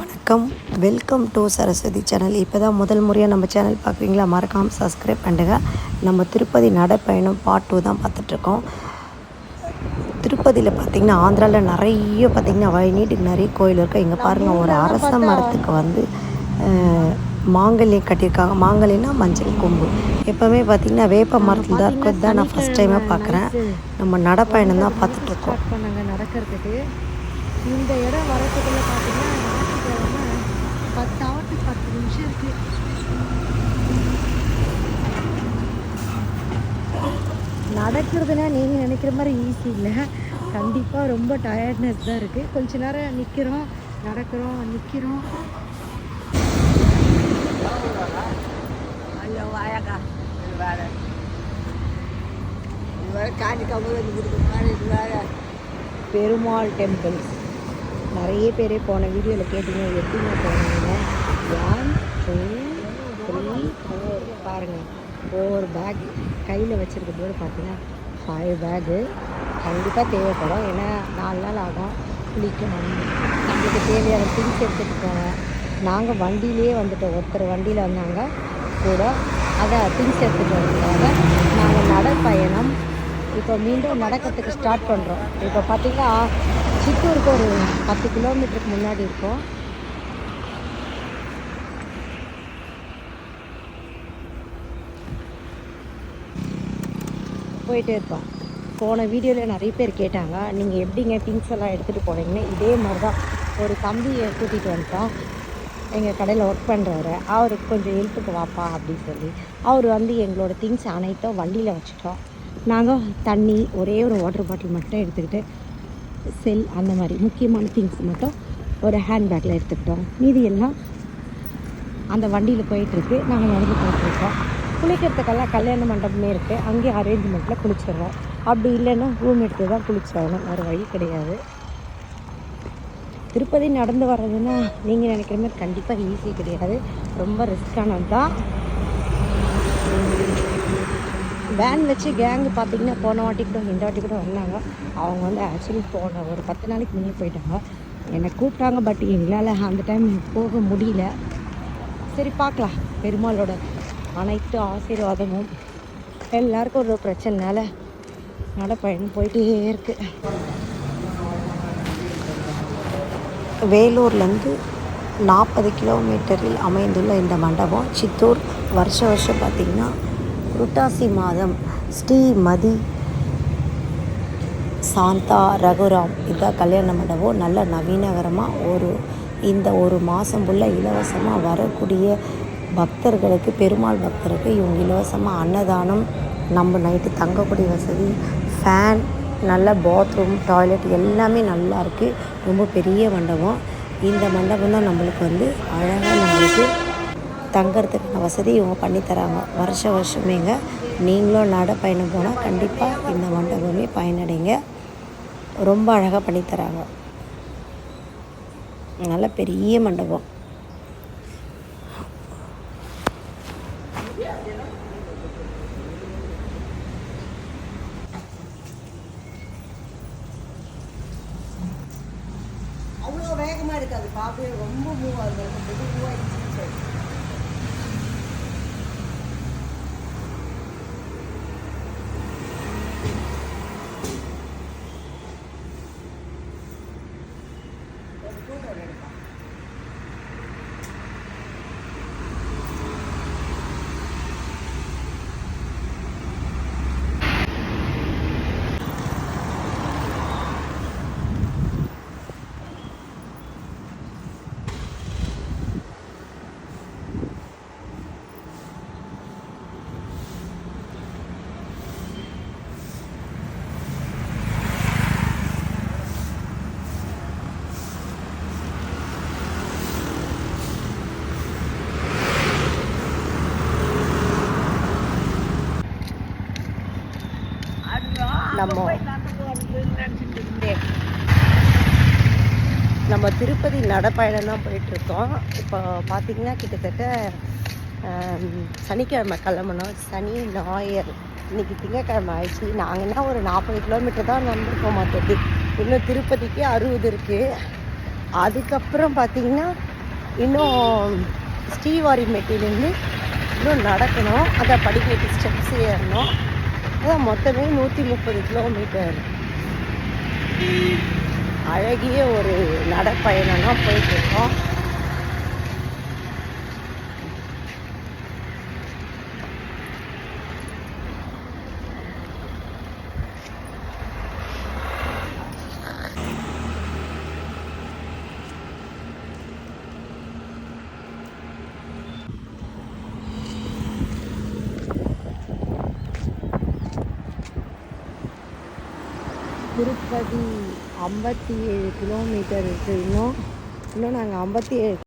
வணக்கம். Welcome to Saraswati channel இப்போ தான் முதல் முறையாக நம்ம சேனல் பார்க்குறீங்களா? மறக்காமல் சப்ஸ்கிரைப் பண்ணுங்க. நம்ம திருப்பதி நடைப்பயணம் பார்ட் டூ தான் பார்த்துட்ருக்கோம். திருப்பதியில் பார்த்திங்கன்னா ஆந்திராவில் நிறைய பார்த்திங்கன்னா வழிநீட்டுக்கு நிறைய கோயில் இருக்குது இங்கே பாருங்கள் ஒரு அரச மரத்துக்கு வந்து மாங்கல்யம் கட்டியிருக்காங்க. மாங்கல்யம்னா மஞ்சள் கொம்பு. எப்போவுமே பார்த்திங்கன்னா வேப்ப மரத்தில் தான் இருக்கிறது தான் நான் ஃபஸ்ட் டைமாக பார்க்குறேன். நம்ம நடைப்பயணம் தான் பார்த்துட்ருக்கோம். பண்ணாங்க நடக்கிறதுக்கு இந்த இடம் வரதுக்குள்ள பார்த்தீங்கன்னா பத்து ஆட்டு பத்து நிமிஷம் இருக்கு. நடக்கிறதுனா நீங்கள் நினைக்கிற மாதிரி ஈஸி இல்லை. கண்டிப்பாக ரொம்ப டயர்ட்னஸ் தான் இருக்குது கொஞ்ச நேரம் நிற்கிறோம் நடக்கிறோம் நிற்கிறோம் பெருமாள் டெம்பிள்ஸ் நிறைய பேரே போன வீடியோவில் கேட்டீங்க எப்படிங்க போனீங்க ஒன் டூ த்ரீ ஃபோர் பாருங்கள் ஃபோர் பேக் கையில் வச்சுருக்க போது பார்த்தீங்கன்னா ஃபைவ் பேகு கண்டிப்பாக தேவைப்படும். ஏன்னா நாலு நாள் ஆகும். குளிக்கணும் நம்மளுக்கு தேவையான திங்ஸ் எடுத்துகிட்டு போவேன் நாங்கள் வண்டியிலே வந்துட்டோம். ஒருத்தர் வண்டியில் வந்தாங்க. கூட அதை திங்ஸ் எடுத்துகிட்டு வந்ததுக்காக நாங்கள் நடைப்பயணம். இப்போ மீண்டும் நடக்கிறதுக்கு ஸ்டார்ட் பண்ணுறோம் இப்போ பார்த்திங்கன்னா சித்தூருக்கு ஒரு பத்து கிலோமீட்டருக்கு முன்னாடி இருக்கோம். போயிட்டே இருப்போம். போன வீடியோவில் நிறைய பேர் கேட்டாங்க நீங்கள் எப்படிங்க திங்ஸ் எல்லாம் எடுத்துகிட்டு போனீங்கன்னு? இதே மாதிரி தான் ஒரு தம்பியை கூட்டிகிட்டு வந்துட்டோம். எங்கள் கடையில் ஒர்க் பண்ணுறவர் அவருக்கு கொஞ்சம் ஹெல்ப்புக்கு வாப்பா அப்படின்னு சொல்லி. அவர் வந்து எங்களோட திங்ஸ் அனைத்தும் வண்டியில் வச்சுட்டோம். நாங்கள் தண்ணி ஒரே ஒரு வாட்டர் பாட்டில் மட்டும் எடுத்துக்கிட்டு செல் அந்த மாதிரி முக்கியமான திங்ஸ் மட்டும் ஒரு ஹேண்ட்பேக்கில் எடுத்துக்கிட்டோம். மீதி எல்லாம் அந்த வண்டியில் போயிட்டுருக்கு. நாங்கள் நடந்து போயிட்டுருக்கோம். குளிக்கிறதுக்கெல்லாம் கல்யாண மண்டபமே இருக்குது அங்கேயே அரேஞ்ச்மெண்ட்டில் குளிச்சிடுறோம். அப்படி இல்லைன்னா ரூம் எடுத்து தான் குளிச்சாகணும். வேறு வழி கிடையாது. திருப்பதி நடந்து வர்றதுன்னா நீங்கள் நினைக்கிற மாதிரி கண்டிப்பாக ஈஸி கிடையாது. ரொம்ப ரிஸ்க்கானது தான் வேன் வச்சு கேங்கு பார்த்தீங்கன்னா போன வாட்டி கூட இந்த வாட்டி கூட வந்தாங்க. அவங்க வந்து ஆக்சுவலி போன ஒரு பத்து நாளைக்கு முன்னே போயிட்டாங்க. என்னை கூப்பிட்டாங்க பட் எங்களால் அந்த டைம் போக முடியல. சரி பார்க்கலாம். பெருமாளோட அனைத்து ஆசீர்வாதமும் எல்லாருக்கும் ஒரு பிரச்சனைனால நடைப்பயணம் போயிட்டே இருக்கு. வேலூர்லேருந்து நாற்பது கிலோமீட்டரில் அமைந்துள்ள இந்த மண்டபம் சித்தூர் வருஷ வருஷம் பார்த்திங்கன்னா புரட்டாசி மாதம் ஸ்ரீமதி சாந்தா ரகுராம். இதான் கல்யாண மண்டபம் நல்ல நவீனகரமாக ஒரு இந்த ஒரு மாதம் ஃபுல்லாக இலவசமாக வரக்கூடிய பக்தர்களுக்கு பெருமாள் பக்தருக்கு இவங்க இலவசமாக அன்னதானம் நம்ம நைட்டு தங்கக்கூடிய வசதி ஃபேன் நல்ல பாத்ரூம் டாய்லெட் எல்லாமே நல்லா இருக்குது ரொம்ப பெரிய மண்டபம். இந்த மண்டபம் தான் நம்மளுக்கு வந்து அழகாக நம்மளுக்கு தங்கிறதுக்கான வசதி இவங்க பண்ணி தராங்க. வருஷ வருஷமேங்க நீங்களும் நட பயணம் போனால் கண்டிப்பாக இந்த மண்டபமே பயனடைங்க. ரொம்ப அழகாக பண்ணித்தராங்க நல்ல பெரிய மண்டபம். அவ்வளோ வேகமாக இருக்காது. பார்க்கவே ரொம்ப மூவ் ஆகுது மெதுவாக நம்ம நம்ம திருப்பதி நடைப்பயணம் தான் போயிட்டுருக்கோம். இப்போ பார்த்திங்கன்னா கிட்டத்தட்ட சனிக்கிழமை கிளம்பணும் சனி ஞாயிறு. இன்னைக்கு திங்கக்கிழமை ஆயிடுச்சு. நாங்கன்னா ஒரு நாற்பது கிலோமீட்டர் தான் நடந்துருக்கோம் மற்றது இன்னும் திருப்பதிக்கு அறுபது இருக்குது அதுக்கப்புறம் பார்த்திங்கன்னா இன்னும் ஸ்ரீவாரிமெட்டிலேருந்து இன்னும் நடக்கணும். அதை படிக்கட்டு ஸ்டெப்ஸ் ஏறணும். அதான் மொத்தமே நூற்றி முப்பது கிலோமீட்டர். அழகிய ஒரு நடைப்பயணம் தான் போயிட்டுருக்கோம். திருப்பதி ஐம்பத்தி ஏழு கிலோமீட்டர் இருக்குது இன்னும் இன்னும் நாங்கள் ஐம்பத்தி ஏழு